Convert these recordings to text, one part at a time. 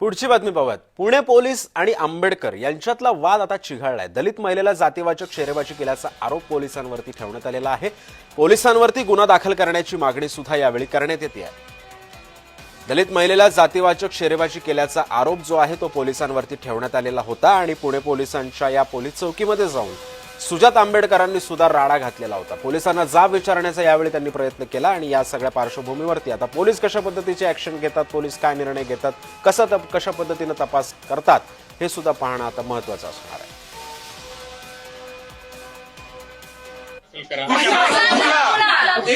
पुढची बातमी पाहूयात पुणे पोलीस आणि आंबेडकर यांच्यातला वाद आता चिघाळलाय. दलित महिलेला जातीवाचक शेरेबाजी केल्याचा आरोप पोलिसांवरती ठेवण्यात आलेला आहे. पोलिसांवरती गुन्हा दाखल करण्याची मागणी सुद्धा यावेळी करण्यात येते आहे. दलित महिलेला जातीवाचक शेरेबाजी केल्याचा आरोप जो आहे तो पोलिसांवरती ठेवण्यात आलेला होता आणि पुणे पोलिसांच्या या पोलीस चौकीमध्ये जाऊन सुजात आंबेडकरांनी सुद्धा राडा घातलेला होता. पोलिसांना जाब विचारण्याचा यावेळी त्यांनी प्रयत्न केला आणि या सगळ्या पार्श्वभूमीवरती आता पोलीस कशा पद्धतीचे ऍक्शन घेतात पोलीस काय निर्णय घेतात कसा तप कशा पद्धतीनं तपास करतात हे सुद्धा पाहणं आता महत्वाचं असणार आहे. एक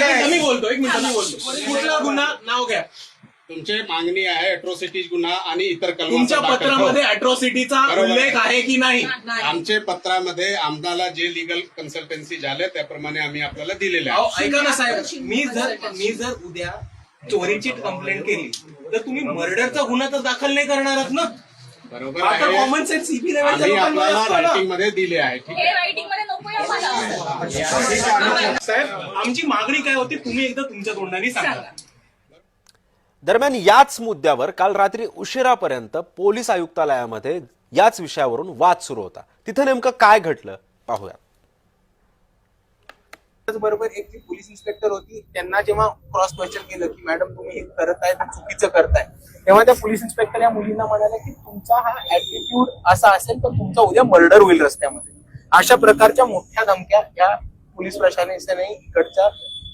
मिनिट मी बोलतो एक मिनिट मी बोलतो कुठला गुन्हा नाव घ्या. तुमची मागणी आहे अट्रोसिटीज गुन्हा आणि इतर तुमच्या पत्रामध्ये. अट्रॉसिटीचा बरोबर. उल्लेख आहे की नाही? आमचे पत्रामध्ये आम्हाला जे लिगल कन्सल्टन्सी झाले त्याप्रमाणे आम्ही आपल्याला दिलेले अहो, आहे ऐका ना साहेब. मी जर मी जर उद्या चोरीची कंप्लेंट केली तर तुम्ही मर्डरचा गुन्हा तर दाखल नाही करणारच ना? बरोबर आता आहे. कॉमन सेन्स सीपी लेवलच्या आम्ही लोकांना आपल्याला असतो ना. रायटिंगमध्ये दिले आहे ठीक हे रायटिंगमध्ये नको आम्हाला. साहेब आमची मागणी काय होती? तुम्ही एकदा तुमच्या तोंडाने सांगा. दरम्यान याच मुद्द्यावर काल रात्री उशिरापर्यंत पोलीस आयुक्तालयामध्ये याच विषयावरून वाद सुरू होता. तिथं नेमकं काय घडलं? पाहूया. बरोबर एक जी पोलीस इन्स्पेक्टर होती त्यांना जेव्हा क्रॉस क्वेश्चन केलं की मॅडम तुम्ही हे करत आहे चुकीचं करताय. तेव्हा त्या पोलीस इन्स्पेक्टर या मुलींना म्हणाल्या की तुमचा हा ऍटिट्यूड असा असेल तर तुमचा उद्या मर्डर होईल रस्त्यामध्ये. अशा प्रकारच्या मोठ्या धमक्या या पोलीस प्रशासनाने इकडच्या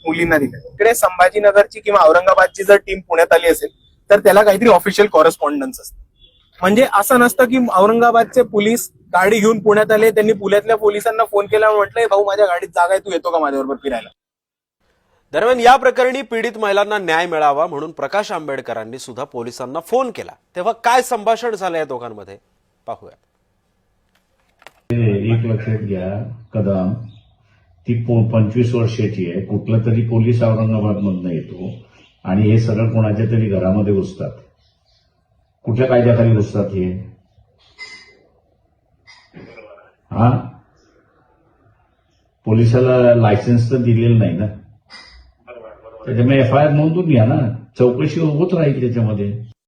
मुलींना दिल्या इकडे संभाजीनगरची किंवा औरंगाबादची जर टीम पुण्यात आली असेल तर त्याला काहीतरी ऑफिशियल कॉरेस्पॉन्डन्स असतं. म्हणजे असं नसतं की औरंगाबादचे पोलीस गाडी घेऊन पुण्यात आले त्यांनी पुण्यातल्या पोलिसांना फोन केला म्हटलंय भाऊ माझ्या गाडीत जागा आहे तू येतो का माझ्याबरोबर फिरायला? दरम्यान या प्रकरणी पीडित महिलांना न्याय मिळावा म्हणून प्रकाश आंबेडकरांनी सुद्धा पोलिसांना फोन केला. तेव्हा काय संभाषण झालं या दोघांमध्ये? पाहूया एक लक्षात घ्या कदम. ती पंचवीस वर्षाची आहे. कुठला तरी पोलीस औरंगाबाद मधनं येतो. आणि हे सगळं कोणाच्या तरी घरामध्ये घुसतात. कुठल्या कायद्याखाली घुसतात हे? हा? पोलिसाला लायसन्स तर दिलेलं नाही ना? त्याच्यामुळे एफ आय आर नोंदून घ्या ना. चौकशी होत राहील त्याच्यामध्ये.